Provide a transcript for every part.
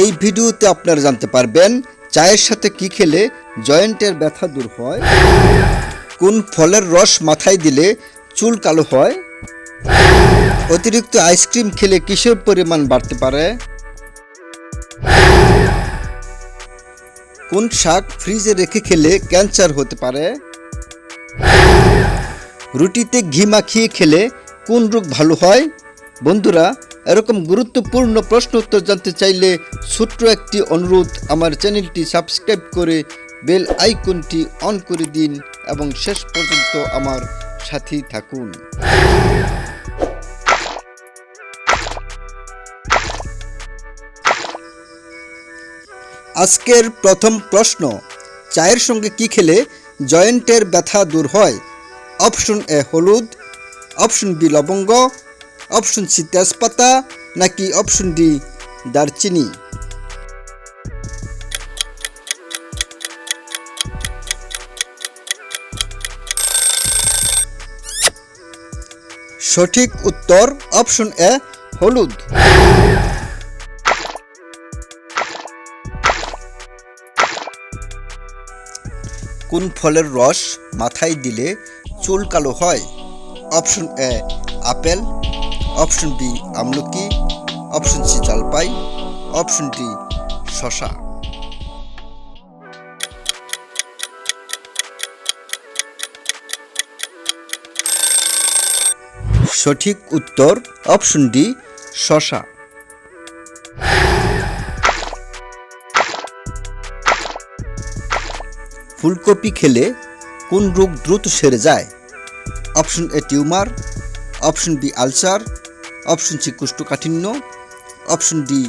এই ভিডিওতে আপনারা জানতে পারবেন চায়ের সাথে কি খেলে জয়েন্টের ব্যথা দূর হয়, কোন ফলের রস মাথায় দিলে চুল কালো হয়, অতিরিক্ত আইসক্রিম খেলে কিসের পরিমাণ বাড়তে পারে, কোন শাক ফ্রিজে রেখে খেলে ক্যান্সার হতে পারে, রুটিতে ঘি মাখিয়ে খেলে কোন রোগ ভালো হয়, বন্ধুরা এরকম গুরুত্বপূর্ণ প্রশ্ন উত্তর জানতে চাইলে ছোট্ট একটি অনুরোধ, আমার চ্যানেলটি সাবস্ক্রাইব করে বেল আইকনটি অন করে দিন এবং শেষ পর্যন্ত আমার সাথেই থাকুন। আজকের প্রথম প্রশ্ন, চায়ের সঙ্গে কি খেলে জয়েন্টের ব্যথা দূর হয়? অপশন এ হলুদ, অপশন বি লবঙ্গ অপশন সি তেজপাতা নাকি অপশন ডি দারচিনি সঠিক উত্তর অপশন এ হলুদ। কোন ফলের রস মাথায় দিলে চুল কালো হয়? Option A apple. Option B আমলকি, অপশন সি জলপাই, অপশন ডি শশা। সঠিক উত্তর অপশন ডি শশা। ফুলকপি খেলে কোন রোগ দ্রুত সেরে যায়? Option A tumour, option B ulcer option C কুষ্ঠকাঠিন্য, option D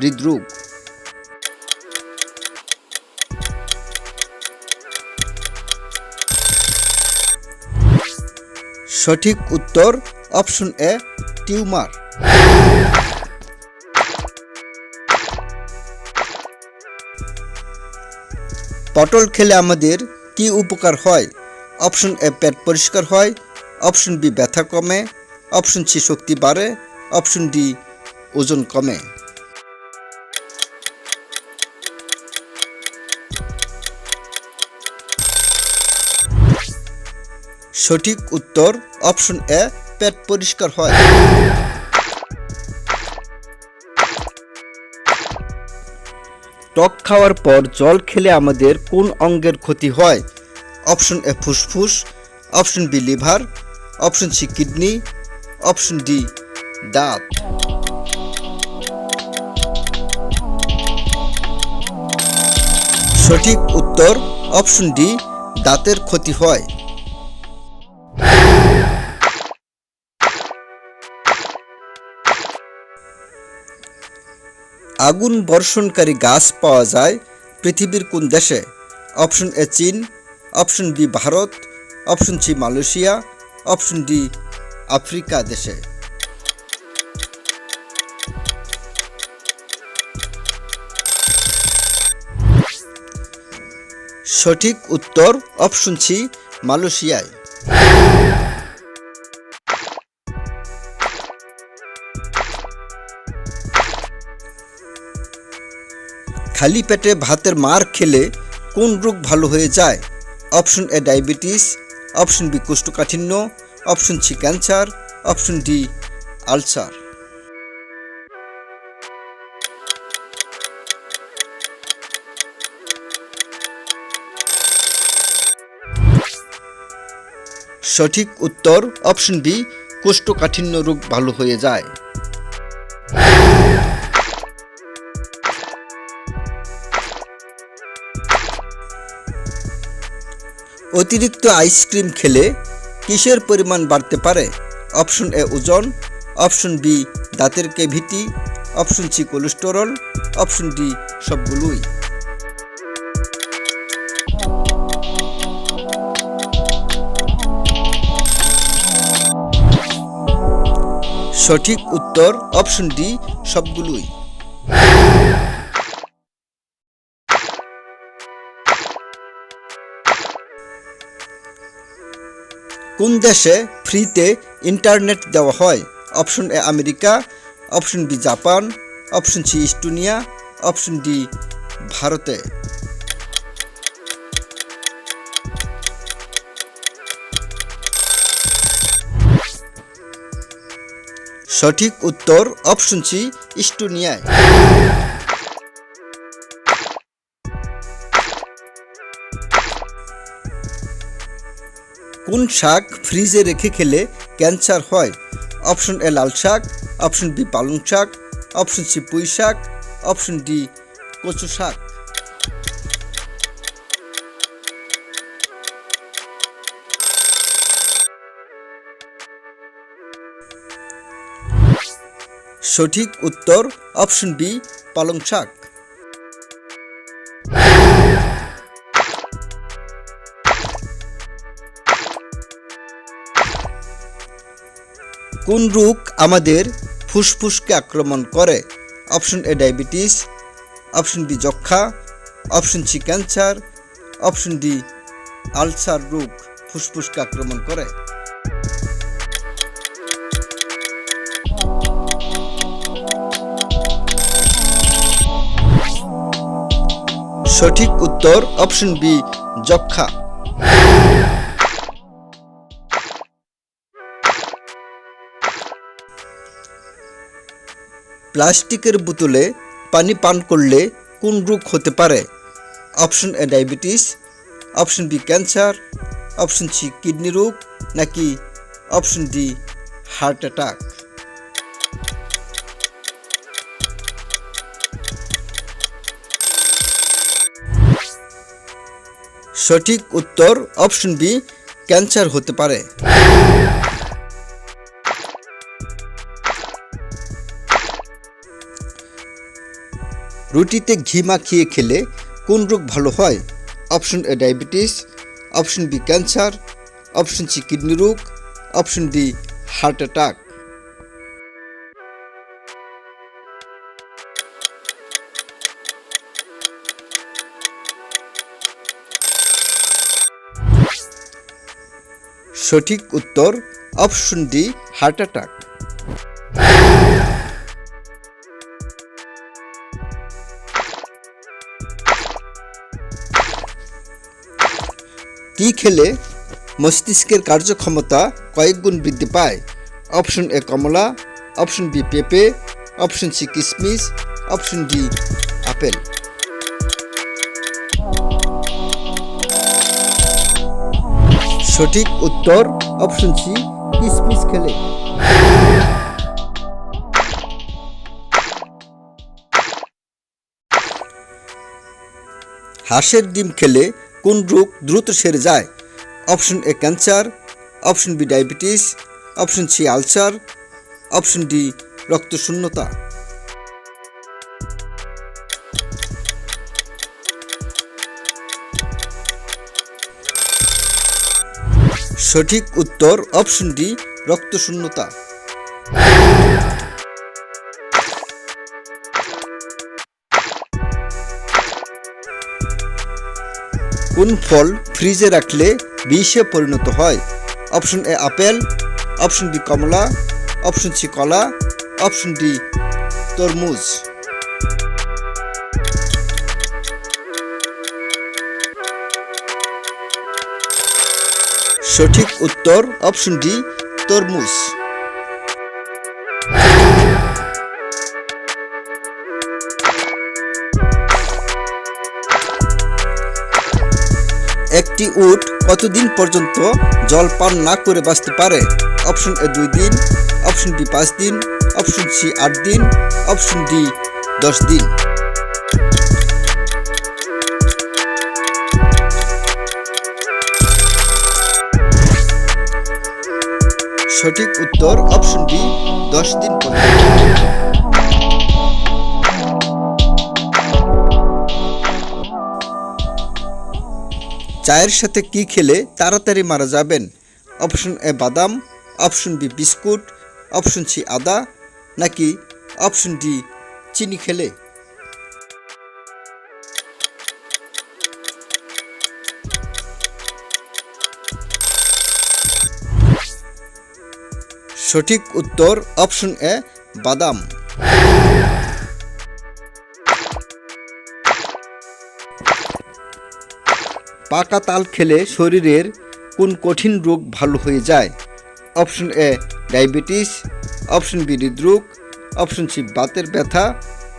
হৃদরোগ। সঠিক উত্তর অপশন এ টিউমার। পটল খেলে আমাদের কি উপকার হয়? অপশন এ পেট পরিষ্কার হয়, অপশন বি ব্যথা কমে অপশন সি শক্তি বাড়ে, অপশন ডি ওজন কমে। সঠিক উত্তর অপশন এ, পেট পরিষ্কার হয়। টক খাওয়ার পর জল খেলে আমাদের কোন অঙ্গের ক্ষতি হয়? অপশন এ ফুসফুস, option B liver, option C kidney option D দাঁত সঠিক উত্তর অপশন ডি দাঁতের ক্ষতি হয়। আগুন বর্ষণকারী গাছ পাওয়া যায় পৃথিবীর কোন দেশে? অপশন এ চীন। Option B Bharat. Option C Malaysia. Option D Africa দেশে। সঠিক উত্তর অপশন সি মালয়েশিয়ায়। খালি পেটে ভাতের মার খেলে কোন রোগ ভালো হয়ে যায়? Option A diabetes option B কোষ্ঠকাঠিন্য। Option C cancer, option D ulcer. সঠিক উত্তর, অপশন বি কোষ্ঠকাঠিন্য রোগ ভালো হয়ে যায়। অতিরিক্ত আইসক্রিম খেলে কিসের পরিমাণ বাড়তে পারে? অপশন এ ওজন, অপশন বি দাঁতের cavity, option C cholesterol, option D সবগুলোই। সঠিক উত্তর অপশন ডি সবগুলোই। কোন দেশে ফ্রিতে ইন্টারনেট দেওয়া হয়? Option A America, option B Japan, option C Estonia, option D ভারতে। সঠিক উত্তর অপশন সি ইস্টোনিয়ায়। কোন শাক ফ্রিজে রেখে খেলে ক্যান্সার হয়? অপশন এ লাল শাক, অপশন বি পালং শাক, অপশন সি পুঁই শাক, অপশন ডি কচু শাক। সঠিক উত্তর অপশন বি পালং শাক। কোন রোগ আমাদের ফুসফুসকে আক্রমণ করে? Option A diabetes, option B যক্ষা option C cancer, option D ulcer রোগ ফুসফুসকে আক্রমণ করে। সঠিক উত্তর অপশন বি যক্ষা প্লাস্টিকের বোতলে পানি পান করলে কোন রোগ হতে পারে? Option A diabetes, option B cancer, option C kidney রোগ, নাকি অপশন ডি হার্ট অ্যাটাক? সঠিক উত্তর অপশন বি ক্যান্সার হতে পারে। রুটিতে ঘি মাখিয়ে খেলে কোন রোগ ভালো হয়? Option A diabetes, option B cancer, option C kidney রোগ, অপশন ডি হার্ট অ্যাটাক। সঠিক উত্তর অপশন ডি হার্ট অ্যাটাক। কি খেলে মস্তিষ্কের কার্যক্ষমতা কয়েক গুণ বৃদ্ধি পায়। অপশন এ কমলা, অপশন বি পেঁপে, অপশন সি কিশমিশ অপশন ডি আপেল। সঠিক উত্তর অপশন সি কিশমিশ খেলে। হাঁসের ডিম খেলে কোন রোগ দ্রুত সেরে যায়? Option A cancer, option B diabetes, option C ulcer, option D রক্তশূন্যতা। সঠিক উত্তর অপশন ডি রক্তশূন্যতা। কোন ফল ফ্রিজে রাখলে বিষে পরিণত হয়? Option A apple, option B Kamala, option C কলা, অপশন ডি তরমুজ। সঠিক উত্তর অপশন ডি তরমুজ। একটি উট কতদিন পর্যন্ত জল পান না করে বাঁচতে পারে? অপশন এ দুই দিন, অপশন বি পাঁচ দিন, অপশন সি আট দিন, অপশন ডি দশ দিন। সঠিক উত্তর অপশন ডি দশ দিন পর্যন্ত। চায়ের সাথে কি খেলে তাড়াতাড়ি মারা যাবেন? অপশন এ বাদাম, option B biscuit, option C আদা, নাকি অপশন ডি চিনি খেলে? সঠিক উত্তর অপশন এ বাদাম। পাকা তাল খেলে শরীরের কোন কঠিন রোগ ভালো হয়ে যায়? Option A, diabetes, option B, হৃদরোগ, অপশন সি বাতের ব্যথা,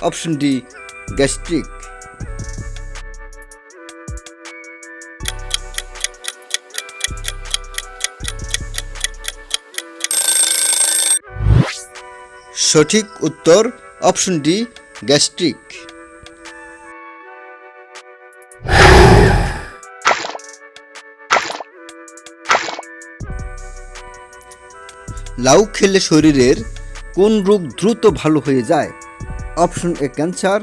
অপশন ডি, গ্যাস্ট্রিক। সঠিক উত্তর, অপশন ডি, গ্যাস্ট্রিক। লাউ খেলে শরীরের কোন রোগ দ্রুত ভালো হয়ে যায়? Option A cancer,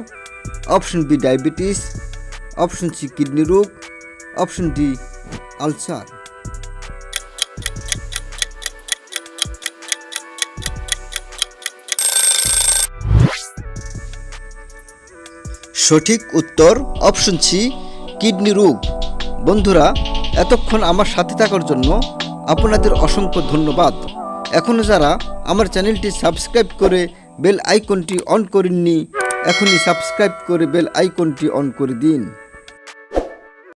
option B diabetes, option C kidney রোগ, অপশন ডি আলসার। সঠিক উত্তর অপশন সি কিডনি রোগ। বন্ধুরা, এতক্ষণ আমার সাথে থাকার জন্য আপনাদের অসংখ্য ধন্যবাদ। এখনও যারা আমার চ্যানেলটি সাবস্ক্রাইব করে বেল আইকনটি অন করেননি, এখনই সাবস্ক্রাইব করে বেল আইকনটি অন করে দিন।